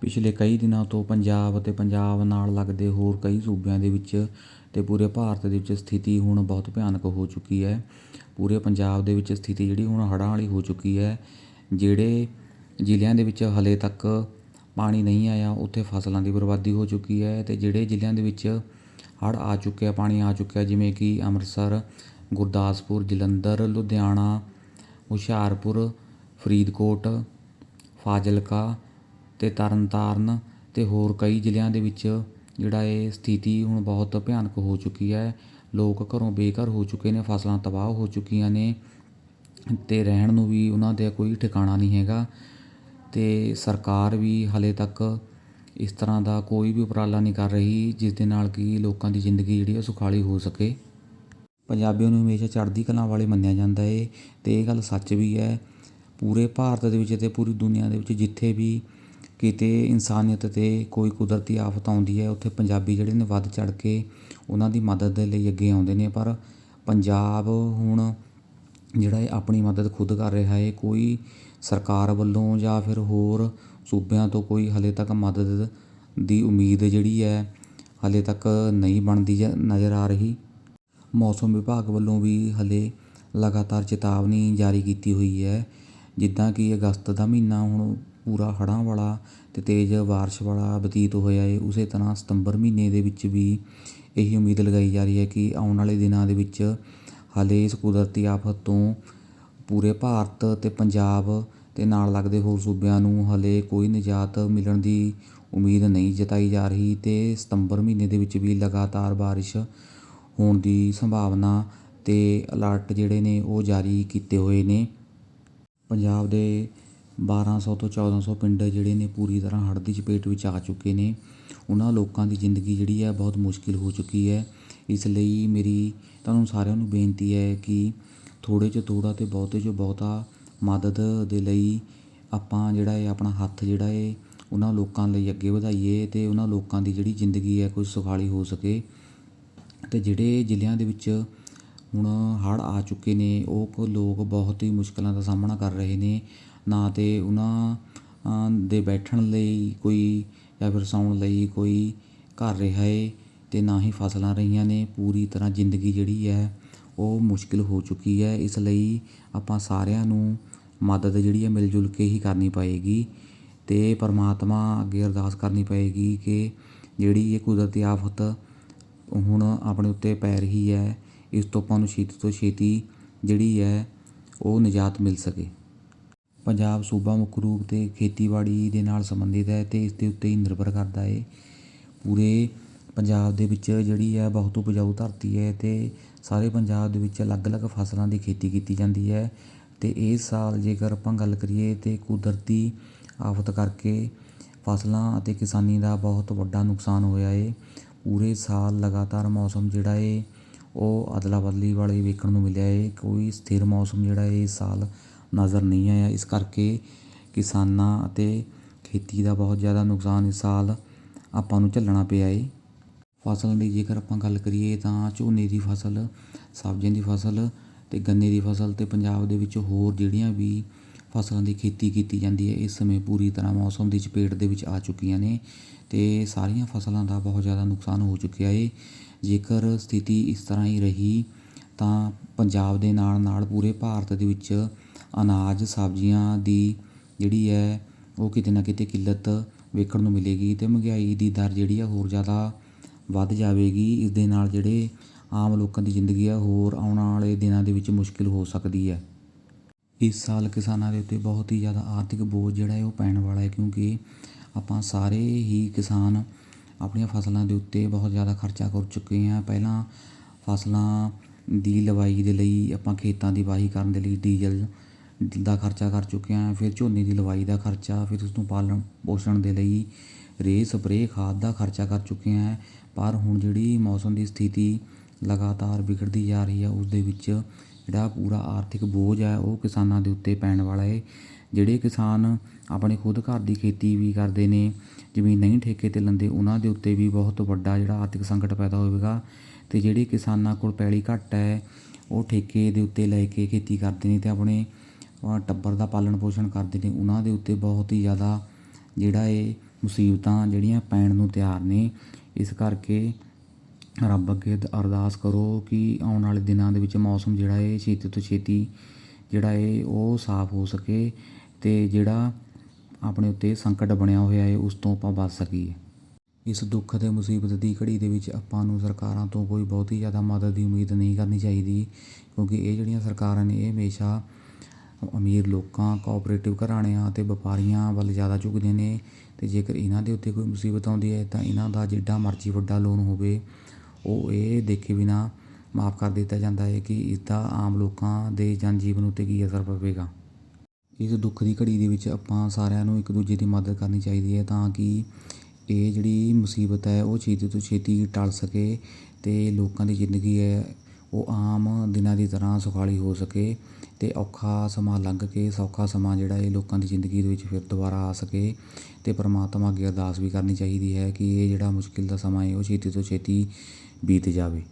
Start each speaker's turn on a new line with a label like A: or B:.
A: ਪਿਛਲੇ ਕਈ ਦਿਨਾਂ ਤੋਂ ਪੰਜਾਬ ਅਤੇ ਪੰਜਾਬ ਨਾਲ ਲੱਗਦੇ ਹੋਰ ਕਈ ਸੂਬਿਆਂ ਦੇ ਵਿੱਚ ਅਤੇ ਪੂਰੇ ਭਾਰਤ ਦੇ ਵਿੱਚ ਸਥਿਤੀ ਹੁਣ ਬਹੁਤ ਭਿਆਨਕ ਹੋ ਚੁੱਕੀ ਹੈ। ਪੂਰੇ ਪੰਜਾਬ ਦੇ ਵਿੱਚ ਸਥਿਤੀ ਜਿਹੜੀ ਹੁਣ ਹੜ੍ਹਾਂ ਵਾਲੀ ਹੋ ਚੁੱਕੀ ਹੈ, ਜਿਹੜੇ ਜ਼ਿਲ੍ਹਿਆਂ ਦੇ ਵਿੱਚ ਹਾਲੇ ਤੱਕ ਪਾਣੀ ਨਹੀਂ ਆਇਆ, ਉੱਥੇ ਫਸਲਾਂ ਦੀ ਬਰਬਾਦੀ ਹੋ ਚੁੱਕੀ ਹੈ ਅਤੇ ਜਿਹੜੇ ਜ਼ਿਲ੍ਹਿਆਂ ਦੇ ਵਿੱਚ ਹੜ੍ਹ ਆ ਚੁੱਕਿਆ ਪਾਣੀ ਆ ਚੁੱਕਿਆ, ਜਿਵੇਂ ਕਿ ਅੰਮ੍ਰਿਤਸਰ, ਗੁਰਦਾਸਪੁਰ, ਜਲੰਧਰ, ਲੁਧਿਆਣਾ, ਹੁਸ਼ਿਆਰਪੁਰ, ਫਰੀਦਕੋਟ, ਫਾਜ਼ਿਲਕਾ ਅਤੇ ਤਰਨ ਤਾਰਨ ਅਤੇ ਹੋਰ ਕਈ ਜ਼ਿਲ੍ਹਿਆਂ ਦੇ ਵਿੱਚ ਜਿਹੜਾ ਇਹ ਸਥਿਤੀ ਹੁਣ ਬਹੁਤ ਭਿਆਨਕ ਹੋ ਚੁੱਕੀ ਹੈ। ਲੋਕ ਘਰੋਂ ਬੇਘਰ ਹੋ ਚੁੱਕੇ ਨੇ, ਫਸਲਾਂ ਤਬਾਹ ਹੋ ਚੁੱਕੀਆਂ ਨੇ ਅਤੇ ਰਹਿਣ ਨੂੰ ਵੀ ਉਹਨਾਂ ਦਾ ਕੋਈ ਠਿਕਾਣਾ ਨਹੀਂ ਹੈਗਾ ਅਤੇ ਸਰਕਾਰ ਵੀ ਹਾਲੇ ਤੱਕ ਇਸ ਤਰ੍ਹਾਂ ਦਾ ਕੋਈ ਵੀ ਉਪਰਾਲਾ ਨਹੀਂ ਕਰ ਰਹੀ, ਜਿਸ ਦੇ ਨਾਲ ਕਿ ਲੋਕਾਂ ਦੀ ਜ਼ਿੰਦਗੀ ਜਿਹੜੀ ਉਹ ਸੁਖਾਲੀ ਹੋ ਸਕੇ। ਪੰਜਾਬੀਆਂ ਨੂੰ ਹਮੇਸ਼ਾ ਚੜ੍ਹਦੀ ਕਲਾ ਵਾਲੇ ਮੰਨਿਆ ਜਾਂਦਾ ਏ ਅਤੇ ਇਹ ਗੱਲ ਸੱਚ ਵੀ ਹੈ। ਪੂਰੇ ਭਾਰਤ ਦੇ ਵਿੱਚ ਅਤੇ ਪੂਰੀ ਦੁਨੀਆ ਦੇ ਵਿੱਚ ਜਿੱਥੇ ਵੀ ਕਿਤੇ ਇਨਸਾਨੀਅਤ 'ਤੇ ਕੋਈ ਕੁਦਰਤੀ ਆਫਤ ਆਉਂਦੀ ਹੈ, ਉੱਥੇ ਪੰਜਾਬੀ ਜਿਹੜੇ ਨੇ ਵੱਧ ਚੜ੍ਹ ਕੇ ਉਹਨਾਂ ਦੀ ਮਦਦ ਦੇ ਲਈ ਅੱਗੇ ਆਉਂਦੇ ਨੇ। ਪਰ ਪੰਜਾਬ ਹੁਣ ਜਿਹੜਾ ਇਹ ਆਪਣੀ ਮਦਦ ਖੁਦ ਕਰ ਰਿਹਾ ਹੈ, ਕੋਈ ਸਰਕਾਰ ਵੱਲੋਂ ਜਾਂ ਫਿਰ ਹੋਰ ਸੂਬਿਆਂ ਤੋਂ ਕੋਈ ਹਲੇ ਤੱਕ ਮਦਦ ਦੀ ਉਮੀਦ ਜਿਹੜੀ ਹੈ, ਹਲੇ ਤੱਕ ਨਹੀਂ ਬਣਦੀ ਜਾਂ ਨਜ਼ਰ ਆ ਰਹੀ। ਮੌਸਮ ਵਿਭਾਗ ਵੱਲੋਂ ਵੀ ਹਲੇ ਲਗਾਤਾਰ ਚੇਤਾਵਨੀ ਜਾਰੀ ਕੀਤੀ ਹੋਈ ਹੈ, ਜਿੱਦਾਂ ਕਿ ਅਗਸਤ ਦਾ ਮਹੀਨਾ ਹੁਣ ਪੂਰਾ ਹੜ੍ਹਾਂ ਵਾਲਾ ਅਤੇ ਤੇਜ਼ ਬਾਰਿਸ਼ ਵਾਲਾ ਬਤੀਤ ਹੋਇਆ ਹੈ ਉਸੇ ਤਰ੍ਹਾਂ ਸਤੰਬਰ ਮਹੀਨੇ ਦੇ ਵਿੱਚ ਵੀ ਇਹੀ ਉਮੀਦ ਲਗਾਈ ਜਾ ਰਹੀ ਹੈ ਕਿ ਆਉਣ ਵਾਲੇ ਦਿਨਾਂ ਦੇ ਵਿੱਚ ਹਾਲੇ ਇਸ ਕੁਦਰਤੀ ਆਫਤ ਤੋਂ ਪੂਰੇ ਭਾਰਤ ਅਤੇ ਪੰਜਾਬ ਅਤੇ ਨਾਲ ਲੱਗਦੇ ਹੋਰ ਸੂਬਿਆਂ ਨੂੰ ਹਾਲੇ ਕੋਈ ਨਿਜਾਤ ਮਿਲਣ ਦੀ ਉਮੀਦ ਨਹੀਂ ਜਤਾਈ ਜਾ ਰਹੀ ਅਤੇ ਸਤੰਬਰ ਮਹੀਨੇ ਦੇ ਵਿੱਚ ਵੀ ਲਗਾਤਾਰ ਬਾਰਿਸ਼ ਹੋਣ ਦੀ ਸੰਭਾਵਨਾ ਅਤੇ ਅਲਰਟ ਜਿਹੜੇ ਨੇ ਉਹ ਜਾਰੀ ਕੀਤੇ ਹੋਏ ਨੇ। ਪੰਜਾਬ ਦੇ 1200 ਤੋਂ 1400 ਪਿੰਡ ਜਿਹੜੇ ਨੇ ਪੂਰੀ ਤਰ੍ਹਾਂ ਹੜ੍ਹ ਦੀ ਚਪੇਟ ਵਿੱਚ ਆ ਚੁੱਕੇ ਨੇ। ਉਹਨਾਂ ਲੋਕਾਂ ਦੀ ਜ਼ਿੰਦਗੀ ਜਿਹੜੀ ਹੈ ਬਹੁਤ ਮੁਸ਼ਕਿਲ ਹੋ ਚੁੱਕੀ ਹੈ। ਇਸ ਲਈ ਮੇਰੀ ਤੁਹਾਨੂੰ ਸਾਰਿਆਂ ਨੂੰ ਬੇਨਤੀ ਹੈ ਕਿ ਥੋੜ੍ਹੇ 'ਚੋਂ ਥੋੜ੍ਹਾ ਅਤੇ ਬਹੁਤੇ 'ਚੋਂ ਬਹੁਤਾ ਮਦਦ ਦੇ ਲਈ ਆਪਾਂ ਜਿਹੜਾ ਹੈ ਆਪਣਾ ਹੱਥ ਜਿਹੜਾ ਹੈ ਉਹਨਾਂ ਲੋਕਾਂ ਲਈ ਅੱਗੇ ਵਧਾਈਏ ਅਤੇ ਉਹਨਾਂ ਲੋਕਾਂ ਦੀ ਜਿਹੜੀ ਜ਼ਿੰਦਗੀ ਹੈ ਕੁਝ ਸੁਖਾਲੀ ਹੋ ਸਕੇ। ਅਤੇ ਜਿਹੜੇ ਜ਼ਿਲ੍ਹਿਆਂ ਦੇ ਵਿੱਚ ਹੁਣ ਹੜ੍ਹ ਆ ਚੁੱਕੇ ਨੇ, ਉਹ ਲੋਕ ਬਹੁਤ ਹੀ ਮੁਸ਼ਕਿਲਾਂ ਦਾ ਸਾਹਮਣਾ ਕਰ ਰਹੇ ਨੇ। ਨਾ ਤਾਂ ਉਹਨਾਂ ਦੇ ਬੈਠਣ ਲਈ ਕੋਈ ਜਾਂ ਫਿਰ ਸੌਣ ਲਈ ਕੋਈ ਘਰ ਰਿਹਾ ਹੈ ਅਤੇ ਨਾ ਹੀ ਫਸਲਾਂ ਰਹੀਆਂ ਨੇ। ਪੂਰੀ ਤਰ੍ਹਾਂ ਜ਼ਿੰਦਗੀ ਜਿਹੜੀ ਹੈ ਉਹ ਮੁਸ਼ਕਿਲ ਹੋ ਚੁੱਕੀ ਹੈ। ਇਸ ਲਈ ਆਪਾਂ ਸਾਰਿਆਂ ਨੂੰ ਮਦਦ ਜਿਹੜੀ ਹੈ ਮਿਲ ਜੁਲ ਕੇ ਹੀ ਕਰਨੀ ਪਏਗੀ ਅਤੇ ਪਰਮਾਤਮਾ ਅੱਗੇ ਅਰਦਾਸ ਕਰਨੀ ਪਏਗੀ ਕਿ ਜਿਹੜੀ ਇਹ ਕੁਦਰਤੀ ਆਫਤ ਹੁਣ ਆਪਣੇ ਉੱਤੇ ਪੈ ਰਹੀ ਹੈ, ਇਸ ਤੋਂ ਆਪਾਂ ਨੂੰ ਛੇਤੀ ਤੋਂ ਛੇਤੀ ਜਿਹੜੀ ਹੈ ਉਹ ਨਿਜਾਤ ਮਿਲ ਸਕੇ। ਪੰਜਾਬ ਸੂਬਾ ਮੁੱਖ ਰੂਪ 'ਤੇ ਖੇਤੀਬਾੜੀ ਦੇ ਨਾਲ ਸੰਬੰਧਿਤ ਹੈ ਅਤੇ ਇਸ ਦੇ ਉੱਤੇ ਹੀ ਨਿਰਭਰ ਕਰਦਾ ਹੈ ਪੂਰੇ ਪੰਜਾਬ ਦੇ ਵਿੱਚ ਜਿਹੜੀ ਹੈ ਬਹੁਤ ਉਪਜਾਊ ਧਰਤੀ ਹੈ ਅਤੇ ਸਾਰੇ ਪੰਜਾਬ ਦੇ ਵਿੱਚ ਅਲੱਗ-ਅਲੱਗ ਫਸਲਾਂ ਦੀ ਖੇਤੀ ਕੀਤੀ ਜਾਂਦੀ ਹੈ ਅਤੇ ਇਸ ਸਾਲ ਜੇਕਰ ਆਪਾਂ ਗੱਲ ਕਰੀਏ ਤਾਂ ਕੁਦਰਤੀ ਆਫਤ ਕਰਕੇ ਫਸਲਾਂ ਅਤੇ ਕਿਸਾਨੀ ਦਾ ਬਹੁਤ ਵੱਡਾ ਨੁਕਸਾਨ ਹੋਇਆ ਹੈ ਪੂਰੇ ਸਾਲ ਲਗਾਤਾਰ ਮੌਸਮ ਜਿਹੜਾ ਹੈ ਉਹ ਅਦਲਾ ਬਦਲੀ ਵਾਲੇ ਵੇਖਣ ਨੂੰ ਮਿਲਿਆ ਹੈ ਕੋਈ ਸਥਿਰ ਮੌਸਮ ਜਿਹੜਾ ਹੈ ਇਸ ਸਾਲ ਨਜ਼ਰ ਨਹੀਂ ਆਇਆ। ਇਸ ਕਰਕੇ ਕਿਸਾਨਾਂ ਅਤੇ ਖੇਤੀ ਦਾ ਬਹੁਤ ਜ਼ਿਆਦਾ ਨੁਕਸਾਨ ਇਸ ਸਾਲ ਆਪਾਂ ਨੂੰ ਝੱਲਣਾ ਪਿਆ ਹੈ ਫਸਲਾਂ ਦੀ ਜੇਕਰ ਆਪਾਂ ਗੱਲ ਕਰੀਏ ਤਾਂ ਝੋਨੇ ਦੀ ਫਸਲ, ਸਬਜ਼ੀਆਂ ਦੀ ਫਸਲ ਅਤੇ ਗੰਨੇ ਦੀ ਫਸਲ ਅਤੇ ਪੰਜਾਬ ਦੇ ਵਿੱਚ ਹੋਰ ਜਿਹੜੀਆਂ ਵੀ ਫਸਲਾਂ ਦੀ ਖੇਤੀ ਕੀਤੀ ਜਾਂਦੀ ਹੈ, ਇਸ ਸਮੇਂ ਪੂਰੀ ਤਰ੍ਹਾਂ ਮੌਸਮ ਦੀ ਚਪੇਟ ਦੇ ਵਿੱਚ ਆ ਚੁੱਕੀਆਂ ਨੇ ਅਤੇ ਸਾਰੀਆਂ ਫਸਲਾਂ ਦਾ ਬਹੁਤ ਜ਼ਿਆਦਾ ਨੁਕਸਾਨ ਹੋ ਚੁੱਕਿਆ ਹੈ ਜੇਕਰ ਸਥਿਤੀ ਇਸ ਤਰ੍ਹਾਂ ਹੀ ਰਹੀ ਤਾਂ ਪੰਜਾਬ ਦੇ ਨਾਲ ਨਾਲ ਪੂਰੇ ਭਾਰਤ ਦੇ ਵਿੱਚ ਅਨਾਜ, ਸਬਜ਼ੀਆਂ ਦੀ ਜਿਹੜੀ ਹੈ, ਉਹ ਕਿਤੇ ਨਾ ਕਿਤੇ ਕਿੱਲਤ ਵੇਖਣ ਨੂੰ ਮਿਲੇਗੀ ਅਤੇ ਮਹਿੰਗਾਈ ਦੀ ਦਰ ਜਿਹੜੀ ਆ ਹੋਰ ਜ਼ਿਆਦਾ ਵੱਧ ਜਾਵੇਗੀ। ਇਸ ਦੇ ਨਾਲ ਜਿਹੜੇ ਆਮ ਲੋਕਾਂ ਦੀ ਜ਼ਿੰਦਗੀ ਆ, ਹੋਰ ਆਉਣ ਵਾਲੇ ਦਿਨਾਂ ਦੇ ਵਿੱਚ ਮੁਸ਼ਕਿਲ ਹੋ ਸਕਦੀ ਹੈ। ਇਸ ਸਾਲ ਕਿਸਾਨਾਂ ਦੇ ਉੱਤੇ ਬਹੁਤ ਹੀ ਜ਼ਿਆਦਾ ਆਰਥਿਕ ਬੋਝ ਜਿਹੜਾ ਹੈ, ਉਹ ਪੈਣ ਵਾਲਾ ਹੈ ਕਿਉਂਕਿ ਆਪਾਂ ਸਾਰੇ ਹੀ ਕਿਸਾਨ ਆਪਣੀਆਂ ਫਸਲਾਂ ਦੇ ਉੱਤੇ ਬਹੁਤ ਜ਼ਿਆਦਾ ਖਰਚਾ ਕਰ ਚੁੱਕੇ ਹਾਂ। ਪਹਿਲਾਂ ਫਸਲਾਂ ਦੀ ਲਵਾਈ ਦੇ ਲਈ ਆਪਾਂ ਖੇਤਾਂ ਦੀ ਵਾਹੀ ਕਰਨ ਦੇ ਲਈ ਡੀਜ਼ਲ ਦਾ ਖਰਚਾ ਕਰ ਚੁੱਕਿਆ ਹਾਂ, ਫਿਰ ਝੋਨੇ ਦੀ ਲਵਾਈ ਦਾ ਖਰਚਾ, ਫਿਰ ਉਸ ਨੂੰ ਪਾਲਣ ਪੋਸ਼ਣ ਦੇ ਲਈ ਰੇਹ ਸਪਰੇਅ ਖਾਦ ਦਾ ਖਰਚਾ ਕਰ ਚੁੱਕੇ ਹਾਂ। ਪਰ ਹੁਣ ਜਿਹੜੀ ਮੌਸਮ ਦੀ ਸਥਿਤੀ ਲਗਾਤਾਰ ਵਿਗੜਦੀ ਜਾ ਰਹੀ ਹੈ ਉਸ ਦੇ ਵਿੱਚ ਜਿਹੜਾ ਪੂਰਾ ਆਰਥਿਕ ਬੋਝ ਹੈ ਉਹ ਕਿਸਾਨਾਂ ਦੇ ਉੱਤੇ ਪੈਣ ਵਾਲਾ ਹੈ ਜਿਹੜੇ ਕਿਸਾਨ ਆਪਣੇ ਖੁਦ ਘਰ ਦੀ ਖੇਤੀ ਵੀ ਕਰਦੇ ਨੇ, ਜ਼ਮੀਨ ਨਹੀਂ ਠੇਕੇ 'ਤੇ ਲੈਂਦੇ, ਉਹਨਾਂ ਦੇ ਉੱਤੇ ਵੀ ਬਹੁਤ ਵੱਡਾ ਜਿਹੜਾ ਆਰਥਿਕ ਸੰਕਟ ਪੈਦਾ ਹੋਵੇਗਾ। ਅਤੇ ਜਿਹੜੇ ਕਿਸਾਨਾਂ ਕੋਲ ਪੈਲੀ ਘੱਟ ਹੈ, ਉਹ ਠੇਕੇ ਦੇ ਉੱਤੇ ਲੈ ਕੇ ਖੇਤੀ ਕਰਦੇ ਨੇ ਅਤੇ ਆਪਣੇ ਟੱਬਰ ਦਾ ਪਾਲਣ ਪੋਸ਼ਣ ਕਰਦੇ ਨੇ, ਉਹਨਾਂ ਦੇ ਉੱਤੇ ਬਹੁਤ ਹੀ ਜ਼ਿਆਦਾ ਜਿਹੜਾ ਇਹ ਮੁਸੀਬਤਾਂ ਜਿਹੜੀਆਂ ਪੈਣ ਨੂੰ ਤਿਆਰ ਨੇ। ਇਸ ਕਰਕੇ ਰੱਬ ਅੱਗੇ ਅਰਦਾਸ ਕਰੋ ਕਿ ਆਉਣ ਵਾਲੇ ਦਿਨਾਂ ਦੇ ਵਿੱਚ ਮੌਸਮ ਜਿਹੜਾ ਹੈ ਛੇਤੀ ਤੋਂ ਛੇਤੀ ਜਿਹੜਾ ਹੈ ਉਹ ਸਾਫ਼ ਹੋ ਸਕੇ ਅਤੇ ਜਿਹੜਾ ਆਪਣੇ ਉੱਤੇ ਸੰਕਟ ਬਣਿਆ ਹੋਇਆ ਹੈ, ਉਸ ਤੋਂ ਆਪਾਂ ਬਚ ਸਕੀਏ। ਇਸ ਦੁੱਖ ਅਤੇ ਮੁਸੀਬਤ ਦੀ ਘੜੀ ਦੇ ਵਿੱਚ ਆਪਾਂ ਨੂੰ ਸਰਕਾਰਾਂ ਤੋਂ ਕੋਈ ਬਹੁਤੀ ਜ਼ਿਆਦਾ ਮਦਦ ਦੀ ਉਮੀਦ ਨਹੀਂ ਕਰਨੀ ਚਾਹੀਦੀ, ਕਿਉਂਕਿ ਇਹ ਜਿਹੜੀਆਂ ਸਰਕਾਰਾਂ ਨੇ, ਇਹ ਹਮੇਸ਼ਾ ਅਮੀਰ ਲੋਕਾਂ ਕੋਆਪਰੇਟਿਵ ਘਰਾਣਿਆਂ ਅਤੇ ਵਪਾਰੀਆਂ ਵੱਲ ਜ਼ਿਆਦਾ ਝੁਕਦੇ ਨੇ ਅਤੇ ਜੇਕਰ ਇਹਨਾਂ ਦੇ ਉੱਤੇ ਕੋਈ ਮੁਸੀਬਤ ਆਉਂਦੀ ਹੈ ਤਾਂ ਇਹਨਾਂ ਦਾ ਜਿੱਡਾ ਮਰਜ਼ੀ ਵੱਡਾ ਲੋਨ ਹੋਵੇ, ਉਹ ਇਹ ਦੇਖੇ ਬਿਨਾਂ ਮਾਫ਼ ਕਰ ਦਿੱਤਾ ਜਾਂਦਾ ਹੈ ਕਿ ਇਸ ਦਾ ਆਮ ਲੋਕਾਂ ਦੇ ਜਨ ਜੀਵਨ ਉੱਤੇ ਕੀ ਅਸਰ ਪਵੇਗਾ। ਇਸ ਦੁੱਖ ਦੀ ਘੜੀ ਦੇ ਵਿੱਚ ਆਪਾਂ ਸਾਰਿਆਂ ਨੂੰ ਇੱਕ ਦੂਜੇ ਦੀ ਮਦਦ ਕਰਨੀ ਚਾਹੀਦੀ ਹੈ ਤਾਂ ਕਿ ਇਹ ਜਿਹੜੀ ਮੁਸੀਬਤ ਹੈ, ਉਹ ਛੇਤੀ ਤੋਂ ਛੇਤੀ ਟਲ ਸਕੇ ਅਤੇ ਲੋਕਾਂ ਦੀ ਜ਼ਿੰਦਗੀ ਹੈ, ਉਹ ਆਮ ਦਿਨਾਂ ਦੀ ਤਰ੍ਹਾਂ ਸੁਖਾਲੀ ਹੋ ਸਕੇ। ਅਤੇ ਔਖਾ ਸਮਾਂ ਲੰਘ ਕੇ, ਸੌਖਾ ਸਮਾਂ ਜਿਹੜਾ ਇਹ ਲੋਕਾਂ ਦੀ ਜ਼ਿੰਦਗੀ ਦੇ ਵਿੱਚ ਫਿਰ ਦੁਬਾਰਾ ਆ ਸਕੇ ਅਤੇ ਪਰਮਾਤਮਾ ਅੱਗੇ ਅਰਦਾਸ ਵੀ ਕਰਨੀ ਚਾਹੀਦੀ ਹੈ ਕਿ ਇਹ ਜਿਹੜਾ ਮੁਸ਼ਕਿਲ ਦਾ ਸਮਾਂ ਹੈ, ਉਹ ਛੇਤੀ ਤੋਂ ਛੇਤੀ ਬੀਤ ਜਾਵੇ।